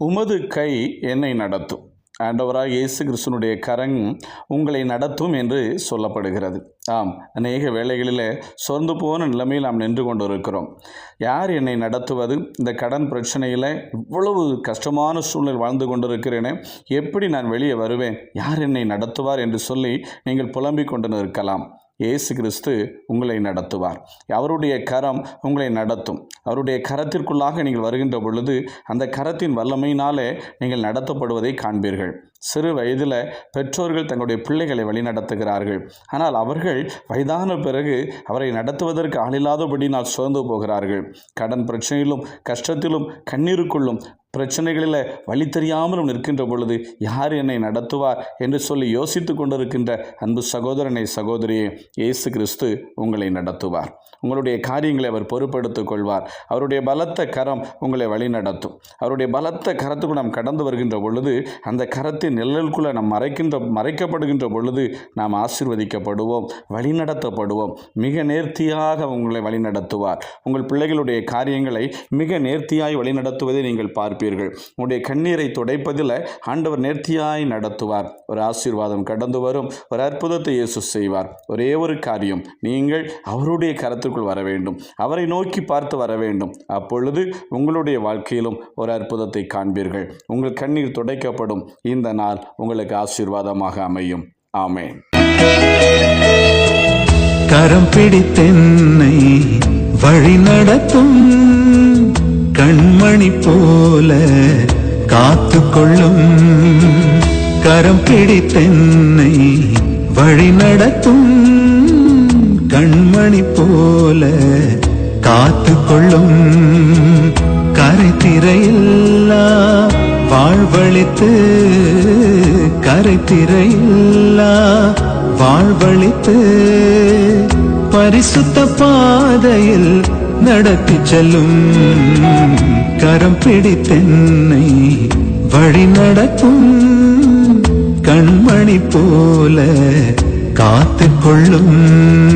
உமது கை என்னை நடத்தும். ஆண்டவராக இயேசு கிறிஸ்தனுடைய கரங் உங்களை நடத்தும் என்று சொல்லப்படுகிறது. ஆம் அநேக வேளைகளில் சொர்ந்து போன நிலைமையில் நாம் நின்று கொண்டு இருக்கிறோம் யார் என்னை நடத்துவது? இந்த கடன் பிரச்சனையில் இவ்வளவு கஷ்டமான சூழ்நிலை வாழ்ந்து கொண்டிருக்கிறேனே எப்படி நான் வெளியே வருவேன்? யார் என்னை நடத்துவார் என்று சொல்லி நீங்கள் புலம்பிக் கொண்டு இருக்கலாம் இயேசு கிறிஸ்து உங்களை நடத்துவார். அவருடைய கரம் உங்களை நடத்தும். அவருடைய கரத்திற்குள்ளாக நீங்கள் வருகின்ற பொழுது அந்த கரத்தின் வல்லமையினாலே நீங்கள் நடத்தப்படுவதை காண்பீர்கள். சிறு வயதில் பெற்றோர்கள் தங்களுடைய பிள்ளைகளை வழிநடத்துகிறார்கள். ஆனால் அவர்கள் வயதான பிறகு அவரை நடத்துவதற்கு ஆளில்லாதபடி நான் சோர்ந்து போகிறார்கள். கடன் பிரச்சனையிலும் கஷ்டத்திலும் கண்ணீருக்குள்ளும் பிரச்சனைகளில் வழி தெரியாமலும் நிற்கின்ற பொழுது யார் என்னை நடத்துவார் என்று சொல்லி யோசித்து கொண்டிருக்கின்ற அன்பு சகோதரனை சகோதரியே இயேசு கிறிஸ்து உங்களை நடத்துவார். உங்களுடைய காரியங்களை அவர் பொறுப்படுத்திக் கொள்வார் அவருடைய பலத்த கரம் உங்களை வழிநடத்தும். அவருடைய பலத்த கரத்துக்கு நாம் கடந்து வருகின்ற பொழுது அந்த கரத்தின் நிழலுக்குள்ளே நாம் மறைக்கின்ற மறைக்கப்படுகின்ற பொழுது நாம் ஆசிர்வதிக்கப்படுவோம் வழிநடத்தப்படுவோம். மிக நேர்த்தியாக உங்களை வழிநடத்துவார். உங்கள் பிள்ளைகளுடைய காரியங்களை மிக நேர்த்தியாய் வழிநடத்துவதை நீங்கள் பார்ப்பீர்கள். உங்களுடைய கண்ணீரை துடைப்பதில் ஆண்டவர் நேர்த்தியாய் நடத்துவார். ஒரு ஆசீர்வாதம் கடந்து வரும். ஒரு அற்புதத்தை இயேசு செய்வார். ஒரே ஒரு காரியம் நீங்கள் அவருடைய கரத்திற்குள் வர வேண்டும் அவரை நோக்கி பார்த்து வர வேண்டும் அப்பொழுது உங்களுடைய வாழ்க்கையிலும் ஒரு அற்புதத்தை காண்பீர்கள். உங்கள் கண்ணீர் துடைக்கப்படும். இந்த நாள் உங்களுக்கு ஆசீர்வாதமாக அமையும். ஆமென். கரம் பிடித்தென்னை வழி நடத்தும் கண்மணி போல காத்து கொள்ளும். கரம் பிடித்தென்னை வழி நடத்தும் கண்மணி போல காத்து கொள்ளும் கரைத்திரையில்லா. வாழ்வழித்து கரைத்திரையில்லா. வாழ்வழித்து பரிசுத்த பாதையில் நடத்தி செல்லும் கரம் பிடித்தென்னை வழி நடக்கும் கண்மணி போல காத்து கொள்ளும்